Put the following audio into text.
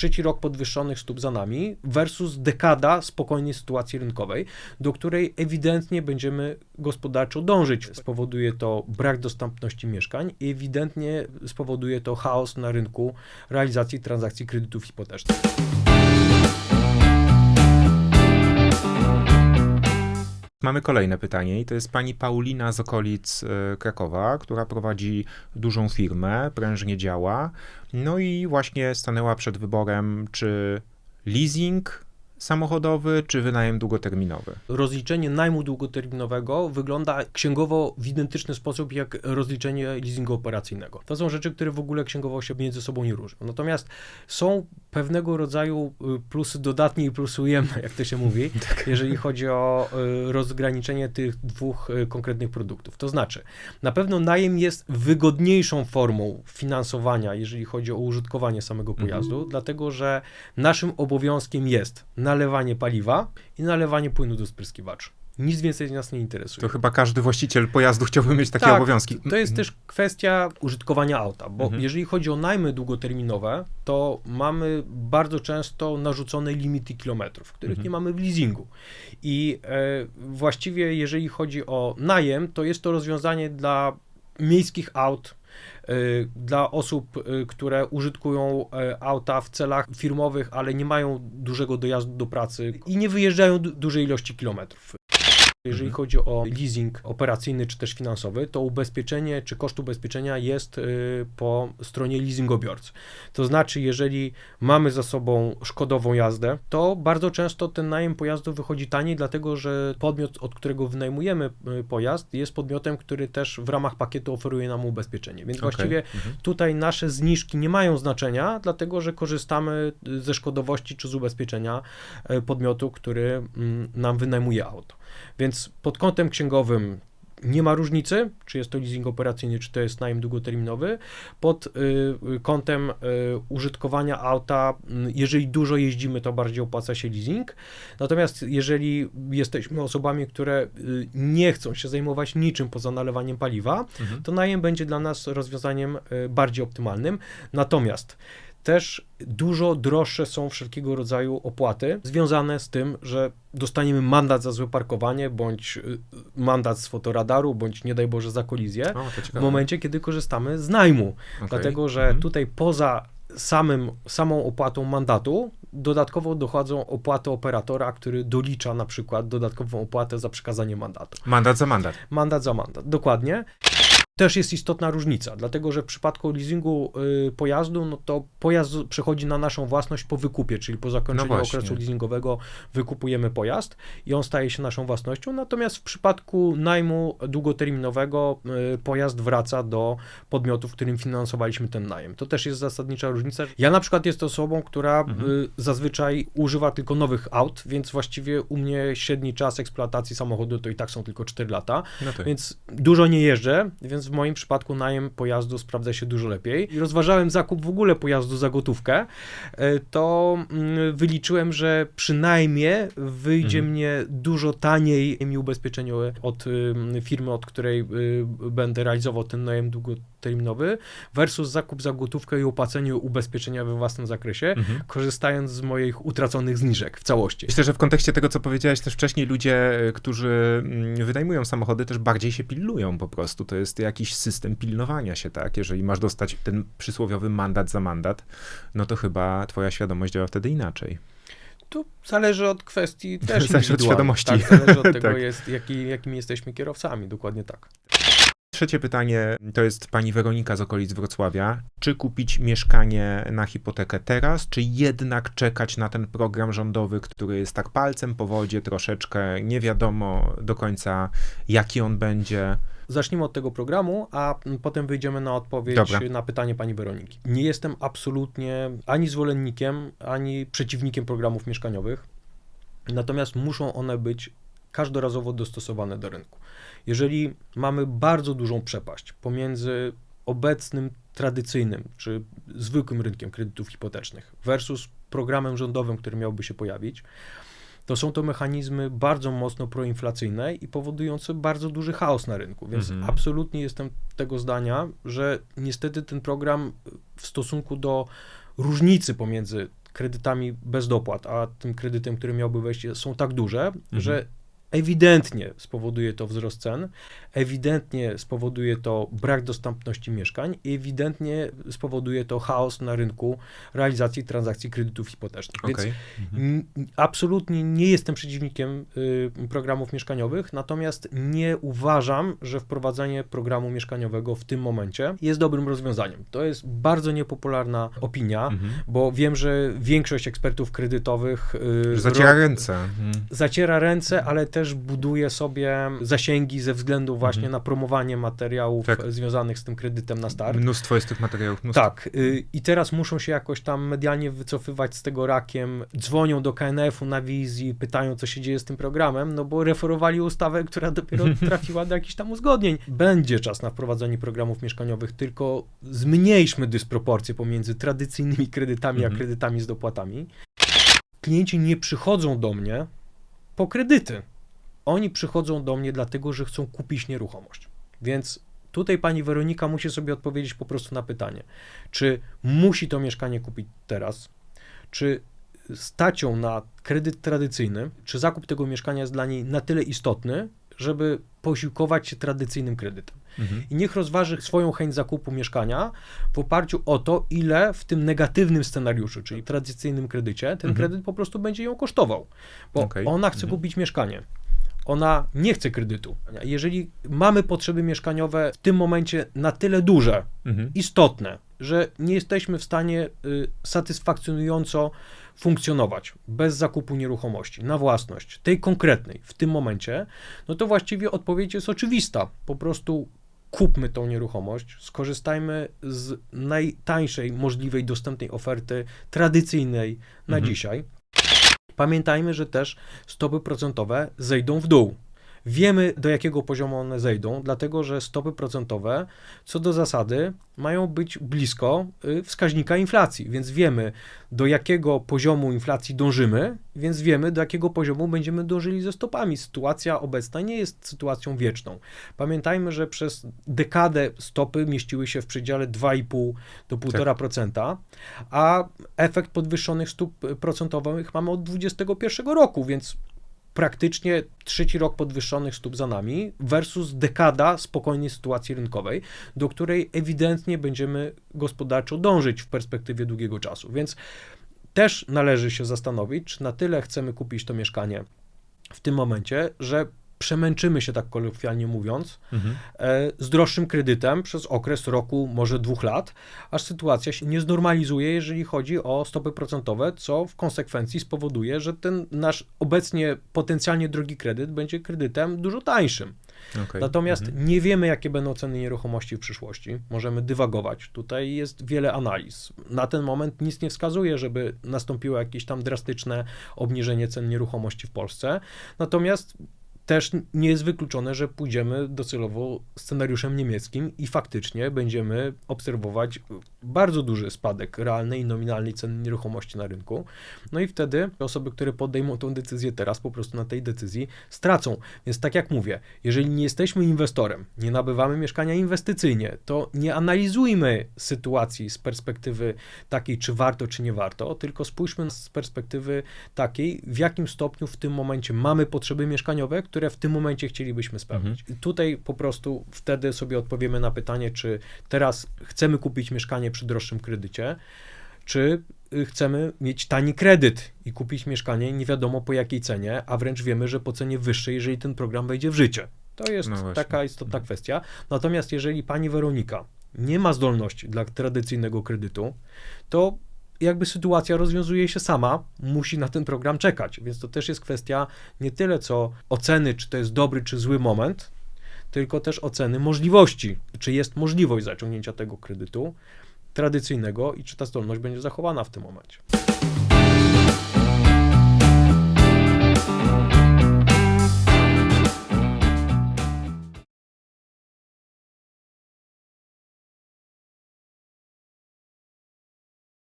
trzeci rok podwyższonych stóp za nami versus dekada spokojnej sytuacji rynkowej, do której ewidentnie będziemy gospodarczo dążyć. Spowoduje to brak dostępności mieszkań i ewidentnie spowoduje to chaos na rynku realizacji transakcji kredytów hipotecznych. Mamy kolejne pytanie i to jest pani Paulina z okolic e, Krakowa, która prowadzi dużą firmę, prężnie działa. No i właśnie stanęła przed wyborem, czy leasing samochodowy, czy wynajem długoterminowy. Rozliczenie najmu długoterminowego wygląda księgowo w identyczny sposób jak rozliczenie leasingu operacyjnego. To są rzeczy, które w ogóle księgowo się między sobą nie różnią. Natomiast są pewnego rodzaju y, plusy dodatnie i plusy ujemne, jak to się mówi, jeżeli chodzi o y, rozgraniczenie tych dwóch y, konkretnych produktów. To znaczy, na pewno najem jest wygodniejszą formą finansowania, jeżeli chodzi o użytkowanie samego pojazdu, dlatego że naszym obowiązkiem jest nalewanie paliwa i nalewanie płynu do spryskiwaczy. Nic więcej nas nie interesuje. To chyba każdy właściciel pojazdu chciałby mieć takie Tak, obowiązki. To jest też kwestia użytkowania auta, bo Mhm. jeżeli chodzi o najmy długoterminowe, to mamy bardzo często narzucone limity kilometrów, których Mhm. nie mamy w leasingu. I e, właściwie jeżeli chodzi o najem, to jest to rozwiązanie dla miejskich aut, dla osób, e, które użytkują e, auta w celach firmowych, ale nie mają dużego dojazdu do pracy i nie wyjeżdżają du- dużej ilości kilometrów. Jeżeli Mhm. chodzi o leasing operacyjny czy też finansowy, to ubezpieczenie czy koszt ubezpieczenia jest y, po stronie leasingobiorcy. To znaczy, jeżeli mamy za sobą szkodową jazdę, to bardzo często ten najem pojazdu wychodzi taniej, dlatego że podmiot, od którego wynajmujemy y, pojazd, jest podmiotem, który też w ramach pakietu oferuje nam ubezpieczenie. Więc Okej. właściwie Mhm. tutaj nasze zniżki nie mają znaczenia, dlatego że korzystamy y, ze szkodowości czy z ubezpieczenia podmiotu, który mm, nam wynajmuje auto. Więc pod kątem księgowym nie ma różnicy, czy jest to leasing operacyjny, czy to jest najem długoterminowy. Pod y, y, kątem y, użytkowania auta, y, jeżeli dużo jeździmy, to bardziej opłaca się leasing. Natomiast jeżeli jesteśmy osobami, które y, nie chcą się zajmować niczym poza nalewaniem paliwa, Mhm. to najem będzie dla nas rozwiązaniem bardziej optymalnym. Natomiast też dużo droższe są wszelkiego rodzaju opłaty związane z tym, że dostaniemy mandat za złe parkowanie, bądź y, mandat z fotoradaru, bądź nie daj Boże za kolizję, O, w momencie, kiedy korzystamy z najmu. Okej. Dlatego, że Mhm. tutaj poza samym, samą opłatą mandatu, dodatkowo dochodzą opłaty operatora, który dolicza na przykład dodatkową opłatę za przekazanie mandatu. Mandat za mandat. Mandat za mandat, dokładnie. Też jest istotna różnica, dlatego że w przypadku leasingu y, pojazdu, no to pojazd przechodzi na naszą własność po wykupie, czyli po zakończeniu No okresu leasingowego wykupujemy pojazd i on staje się naszą własnością, natomiast w przypadku najmu długoterminowego y, pojazd wraca do podmiotu, w którym finansowaliśmy ten najem. To też jest zasadnicza różnica. Ja na przykład jestem osobą, która Mhm. y, zazwyczaj używa tylko nowych aut, więc właściwie u mnie średni czas eksploatacji samochodu to i tak są tylko 4 lata. No tak. Więc dużo nie jeżdżę, więc w moim przypadku najem pojazdu sprawdza się dużo lepiej. I rozważałem zakup w ogóle pojazdu za gotówkę, e, to mm, wyliczyłem, że przynajmniej wyjdzie Mhm. mnie dużo taniej mi ubezpieczenie od firmy, od której y, będę realizował ten najem długoterminowy versus zakup za gotówkę i opłacenie ubezpieczenia we własnym zakresie, Mhm. korzystając z moich utraconych zniżek w całości. Myślę, że w kontekście tego, co powiedziałeś też wcześniej, ludzie, y, którzy mm, wynajmują samochody, też bardziej się pilnują po prostu. To jest jakiś system pilnowania się, tak? Jeżeli masz dostać ten przysłowiowy mandat za mandat, no to chyba twoja świadomość działa wtedy inaczej. To zależy od kwestii też Zależy od świadomości. Tak, zależy od tego, Tak. jest, jaki, jakimi jesteśmy kierowcami, dokładnie tak. Trzecie pytanie to jest pani Weronika z okolic Wrocławia. Czy kupić mieszkanie na hipotekę teraz, czy jednak czekać na ten program rządowy, który jest tak palcem po wodzie troszeczkę, nie wiadomo do końca jaki on będzie. Zacznijmy od tego programu, a potem wyjdziemy na odpowiedź Dobra. na pytanie pani Weroniki. Nie jestem absolutnie ani zwolennikiem, ani przeciwnikiem programów mieszkaniowych, natomiast muszą one być każdorazowo dostosowane do rynku. Jeżeli mamy bardzo dużą przepaść pomiędzy obecnym tradycyjnym czy zwykłym rynkiem kredytów hipotecznych versus programem rządowym, który miałby się pojawić, to są to mechanizmy bardzo mocno proinflacyjne i powodujące bardzo duży chaos na rynku. Więc Mhm. absolutnie jestem tego zdania, że niestety ten program w stosunku do różnicy pomiędzy kredytami bez dopłat, a tym kredytem, który miałby wejść, są tak duże, że ewidentnie spowoduje to wzrost cen, ewidentnie spowoduje to brak dostępności mieszkań i ewidentnie spowoduje to chaos na rynku realizacji transakcji kredytów hipotecznych. Więc Okej. N- Absolutnie nie jestem przeciwnikiem y, programów mieszkaniowych, natomiast nie uważam, że wprowadzenie programu mieszkaniowego w tym momencie jest dobrym rozwiązaniem. To jest bardzo niepopularna opinia, Mhm. bo wiem, że większość ekspertów kredytowych y, Zaciera ręce. Mhm. zaciera ręce, ale też buduje sobie zasięgi ze względu właśnie Mhm. na promowanie materiałów Tak. związanych z tym kredytem na start. Mnóstwo jest tych materiałów. Mnóstwo. Tak, y, i teraz muszą się jakoś tam medialnie wycofywać z tego rakiem, dzwonią do KNF-u na wizji, pytają, co się dzieje z tym programem, no bo referowali ustawę, która dopiero trafiła do jakichś tam uzgodnień. Będzie czas na wprowadzenie programów mieszkaniowych, tylko zmniejszmy dysproporcje pomiędzy tradycyjnymi kredytami, a Mhm. kredytami z dopłatami. Klienci nie przychodzą do mnie po kredyty. Oni przychodzą do mnie dlatego, że chcą kupić nieruchomość. Więc tutaj pani Weronika musi sobie odpowiedzieć po prostu na pytanie, czy musi to mieszkanie kupić teraz, czy stać ją na kredyt tradycyjny, czy zakup tego mieszkania jest dla niej na tyle istotny, żeby posiłkować się tradycyjnym kredytem. Mhm. I niech rozważy swoją chęć zakupu mieszkania w oparciu o to, ile w tym negatywnym scenariuszu, czyli tradycyjnym kredycie, ten Mhm. kredyt po prostu będzie ją kosztował. Bo Okej. ona chce Mhm. kupić mieszkanie. Ona nie chce kredytu. Jeżeli mamy potrzeby mieszkaniowe w tym momencie na tyle duże, Mhm. istotne, że nie jesteśmy w stanie y, satysfakcjonująco funkcjonować bez zakupu nieruchomości na własność, tej konkretnej w tym momencie, no to właściwie odpowiedź jest oczywista. Po prostu kupmy tą nieruchomość, skorzystajmy z najtańszej możliwej dostępnej oferty tradycyjnej na Mhm. dzisiaj. Pamiętajmy, że też stopy procentowe zejdą w dół. Wiemy, do jakiego poziomu one zejdą, dlatego że stopy procentowe, co do zasady, mają być blisko y, wskaźnika inflacji, więc wiemy, do jakiego poziomu inflacji dążymy, więc wiemy, do jakiego poziomu będziemy dążyli ze stopami. Sytuacja obecna nie jest sytuacją wieczną. Pamiętajmy, że przez dekadę stopy mieściły się w przedziale 2,5 do 1,5%, a efekt podwyższonych stóp procentowych mamy od 2021 roku, więc praktycznie trzeci rok podwyższonych stóp za nami versus dekada spokojnej sytuacji rynkowej, do której ewidentnie będziemy gospodarczo dążyć w perspektywie długiego czasu. Więc też należy się zastanowić, czy na tyle chcemy kupić to mieszkanie w tym momencie, że przemęczymy się, tak kolokwialnie mówiąc, Mhm. e, z droższym kredytem przez okres roku, może dwóch lat, aż sytuacja się nie znormalizuje, jeżeli chodzi o stopy procentowe, co w konsekwencji spowoduje, że ten nasz obecnie potencjalnie drogi kredyt będzie kredytem dużo tańszym. Okej. Natomiast Mhm. nie wiemy, jakie będą ceny nieruchomości w przyszłości. Możemy dywagować. Tutaj jest wiele analiz. Na ten moment nic nie wskazuje, żeby nastąpiło jakieś tam drastyczne obniżenie cen nieruchomości w Polsce. Natomiast też nie jest wykluczone, że pójdziemy docelowo scenariuszem niemieckim i faktycznie będziemy obserwować bardzo duży spadek realnej i nominalnej ceny nieruchomości na rynku. No i wtedy osoby, które podejmą tą decyzję teraz, po prostu na tej decyzji stracą. Więc tak jak mówię, jeżeli nie jesteśmy inwestorem, nie nabywamy mieszkania inwestycyjnie, to nie analizujmy sytuacji z perspektywy takiej, czy warto, czy nie warto, tylko spójrzmy z perspektywy takiej, w jakim stopniu w tym momencie mamy potrzeby mieszkaniowe, które w tym momencie chcielibyśmy spełnić. I tutaj po prostu wtedy sobie odpowiemy na pytanie, czy teraz chcemy kupić mieszkanie przy droższym kredycie, czy y, chcemy mieć tani kredyt i kupić mieszkanie nie wiadomo po jakiej cenie, a wręcz wiemy, że po cenie wyższej, jeżeli ten program wejdzie w życie. To jest No taka istotna kwestia. Natomiast jeżeli pani Weronika nie ma zdolności dla tradycyjnego kredytu, to jakby sytuacja rozwiązuje się sama, musi na ten program czekać, więc to też jest kwestia nie tyle co oceny, czy to jest dobry czy zły moment, tylko też oceny możliwości, czy jest możliwość zaciągnięcia tego kredytu tradycyjnego i czy ta zdolność będzie zachowana w tym momencie.